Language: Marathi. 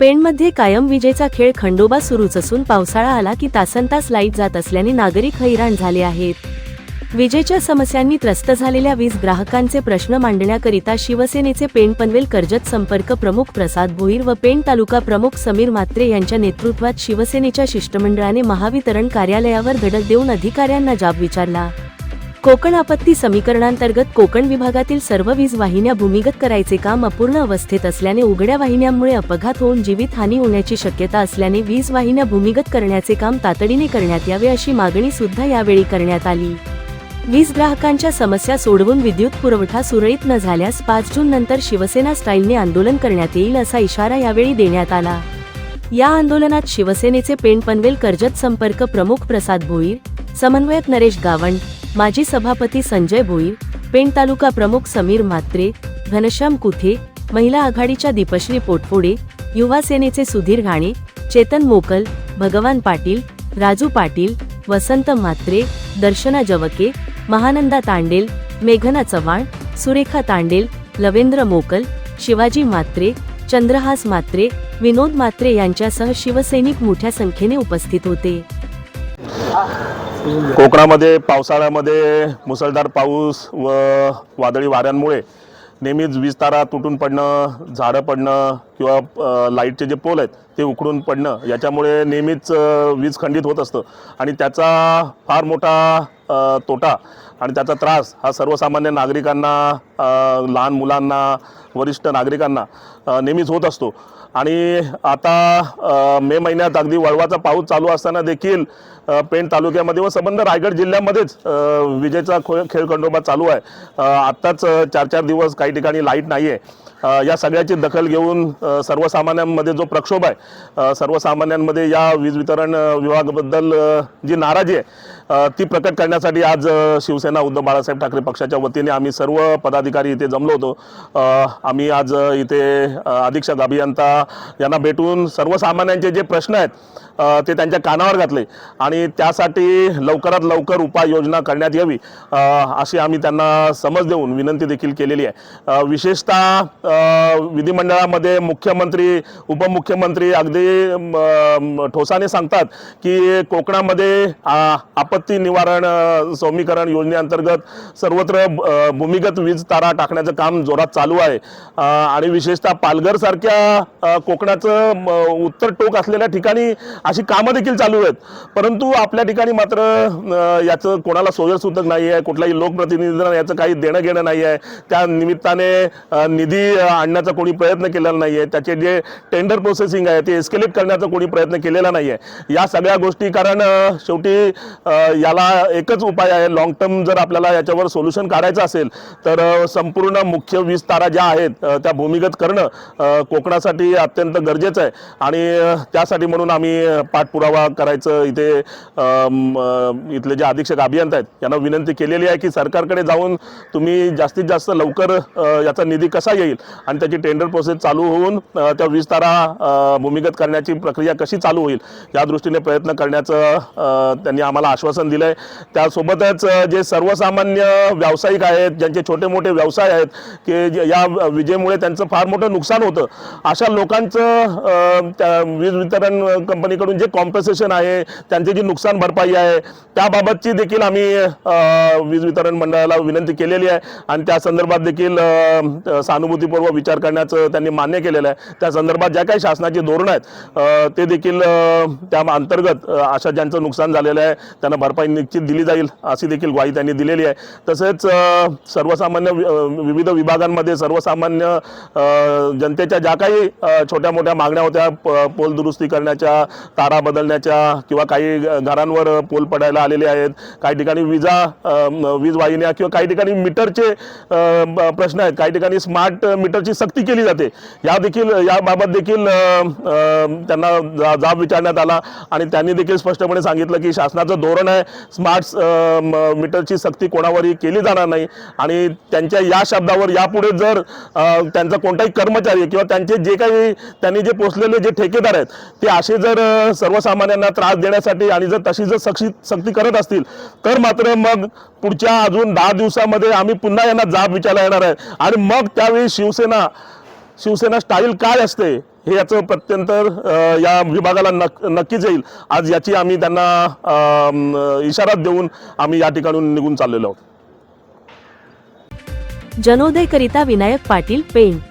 पेणमध्ये कायम विजेचा खेळ खंडोबा सुरूच असून पावसाळा आला की तासनतास लाइट जात असल्याने नागरिक हैराण झाले आहेत. विजेच्या समस्यांनी त्रस्त झालेल्या वीज ग्राहकांचे प्रश्न मांडण्याकरिता शिवसेनेचे पेण पनवेल कर्जत संपर्क प्रमुख प्रसाद भोईर व पेण तालुका प्रमुख समीर म्हात्रे यांच्या नेतृत्वात शिवसेनेच्या शिष्टमंडळाने महावितरण कार्यालयावर धडक देऊन अधिकाऱ्यांना जाब विचारला. कोकण आपत्ती समीकरणांतर्गत कोकण विभागातील सर्व वीज वाहिन्या भूमिगत करायचे काम अपूर्ण अवस्थेत असल्याने उघड्या वाहिन्यांमुळे अपघात होऊन जीवितहानी होण्याची शक्यता असल्याने वीज वाहिन्या भूमिगत करण्याचे काम तातडीने करण्यात यावे अशी मागणी सुद्धा यावेळी करण्यात आली. वीज ग्राहकांच्या समस्या सोडवून विद्युत पुरवठा सुरळीत न झाल्यास पाच जून नंतर शिवसेना स्टाईलने आंदोलन करण्यात येईल असा इशारा यावेळी देण्यात आला. या आंदोलनात शिवसेनेचे पेण पनवेल कर्जत संपर्क प्रमुख प्रसाद भोईर समन्वयक नरेश गावंड माजी सभापती संजय भोईर पेण तालुका प्रमुख समीर म्हात्रे घनश्याम कुथे महिला आघाडीच्या दीपश्री पोटफोडे युवा सेनेचे सुधीर घाणे चेतन मोकल भगवान पाटील राजू पाटील वसंत म्हात्रे दर्शना जवके महानंदा तांडेल मेघना चव्हाण सुरेखा तांडेल लवेंद्र मोकल शिवाजी म्हात्रे चंद्रहास म्हात्रे विनोद म्हात्रे यांच्यासह शिवसैनिक मोठ्या संख्येने उपस्थित होते. कोकणामध्ये पावसाळ्यामध्ये मुसळधार पाऊस व वादळी वाऱ्यांमुळे नेहमीच वीज तारा तुटून पडणं झाडं पडणं किंवा लाईटचे जे पोल आहेत ते उखडून पडणं याच्यामुळे नेहमीच वीज खंडित होत असतं. आणि त्याचा फार मोठा तोटा आणि त्याचा त्रास हा सर्वसामान्य नागरिकांना लहान मुलांना वरिष्ठ नागरिकांना नेहमीच होत असतो. आणि आता मे महिन्यात अगदी वळवाचा पाऊस चालू असताना देखील पेण तालुक्यामध्ये व संबंध रायगड जिल्ह्यामध्येच विजेचा खो खेळखंडोबा चालू आहे. आत्ताच चार चार दिवस काही ठिकाणी लाइट नाही आहे या सगळ्याची दखल घेऊन सर्वसामान्यांमध्ये जो प्रक्षोभ आहे सर्वसामान्यांमध्ये या वीज वितरण विभागाबद्दल जी नाराजी आहे ती प्रकट करण्यासाठी आज शिवसेना उद्धव बाळासाहेब ठाकरे पक्षाच्या वतीने आम्ही सर्व पदाधिकारी इथे जमलो होतो. आम्ही आज इथे अधीक्षक अभियंता यांना भेटून सर्वसामान्यांचे जे प्रश्न आहेत ते त्यांच्या कानावर घातले. आणि त्यासाठी लवकरात लवकर उपाययोजना करण्यात यावी अशी आम्ही त्यांना समज देऊन विनंती देखील केलेली आहे. विशेषतः विधिमंडळामध्ये मुख्यमंत्री उपमुख्यमंत्री अगदी ठोसाने सांगतात की कोकणामध्ये आपत्ती निवारण सौमीकरण योजनेअंतर्गत सर्वत्र भूमिगत वीज तारा टाकण्याचं काम जोरात चालू आहे. आणि विशेषतः पालघरसारख्या कोकणाचं उत्तर टोक असलेल्या ठिकाणी अशी कामं देखील चालू आहेत. परंतु आपल्या ठिकाणी मात्र याचं कोणाला सोयरसूतक नाही आहे कुठल्याही लोकप्रतिनिधींना याचं काही देणं घेणं नाही आहे त्या निमित्ताने निधी आणण्याचा कोणी प्रयत्न केलेला नाही आहे त्याचे जे टेंडर प्रोसेसिंग आहे ते एस्केलेट करण्याचा कोणी प्रयत्न केलेला नाही आहे या सगळ्या गोष्टी कारण शेवटी याला एकच उपाय आहे. लॉंग टर्म जर आपल्याला याच्यावर सोल्युशन काढायचं असेल तर संपूर्ण मुख्य वीज तारा ज्या आहेत त्या भूमिगत करणं कोकणासाठी अत्यंत गरजेचं आहे. आणि त्यासाठी म्हणून आम्ही पाठपुरावा करायचं इथे इथले जे अधीक्षक अभियंता आहेत यांना विनंती केलेली आहे की सरकारकडे जाऊन तुम्ही जास्तीत जास्त लवकर याचा निधी कसा येईल आणि त्याची टेंडर प्रोसेस चालू होऊन त्या वीज तारा भूमिगत करण्याची प्रक्रिया कशी चालू होईल या दृष्टीने प्रयत्न करण्याचं त्यांनी आम्हाला आश्वासन दिलं आहे त्यासोबतच जे सर्वसामान्य व्यावसायिक आहेत ज्यांचे छोटे मोठे व्यवसाय आहेत की या विजेमुळे त्यांचं फार मोठं नुकसान होतं अशा लोक लोकांचं त्या वीज वितरण कंपनीकडून जे कॉम्पन्सेशन आहे त्यांची जी नुकसान भरपाई आहे त्याबाबतची देखील आम्ही वीज वितरण मंडळाला विनंती केलेली आहे. आणि त्या संदर्भात देखील अ, सहानुभूतीपूर्वक विचार करण्याचं त्यांनी मान्य केलेलं आहे. त्या संदर्भात ज्या काही शासनाची धोरणं आहेत ते देखील त्या अंतर्गत अशा ज्यांचं नुकसान झालेलं आहे त्यांना भरपाई निश्चित दिली जाईल अशी देखील ग्वाही त्यांनी दिलेली आहे. तसेच सर्वसामान्य विविध विभागांमध्ये सर्वसामान्य जनतेच्या ज्या काही छोट्या मोठ्या मागण्या होत्या प- पोल दुरुस्ती करण्याच्या तारा बदलण्याच्या किंवा काही घरांवर पोल पडायला आलेले आहेत. काही ठिकाणी विजा वीज वाहिन्या किंवा काही ठिकाणी मीटरचे प्रश्न आहेत. काही ठिकाणी स्मार्ट मीटरची सक्ती केली जाते. या देखील याबाबत देखील त्यांना जाब विचारण्यात आला आणि त्यांनी देखील स्पष्टपणे सांगितलं की शासनाचं धोरण आहे स्मार्ट मीटरची सक्ती कोणावरही केली जाणार नाही. आणि त्यांच्या या शब्दावर यापुढे जर त्यांचा कोणताही कर्मचारी किंवा त्यांचे जे काही त्यांनी जे पोचलेले जे ठेकेदार आहेत ते असे जर सर्वसामान्यांना त्रास देण्यासाठी आणि जर तशी जर सक्ती सक्ती करत असतील तर मात्र मग पुढच्या अजून दहा दिवसामध्ये आम्ही पुन्हा यांना जाब विचारला येणार आहे. आणि मग त्यावेळी शिवसेना शिवसेना स्टाईल काय असते हे याचं प्रत्यंतर या विभागाला नक नक्कीच येईल आज याची आम्ही त्यांना इशारा देऊन आम्ही या ठिकाणून निघून चाललेलो आहोत. जनोदयकरिता विनायक पाटील पेंट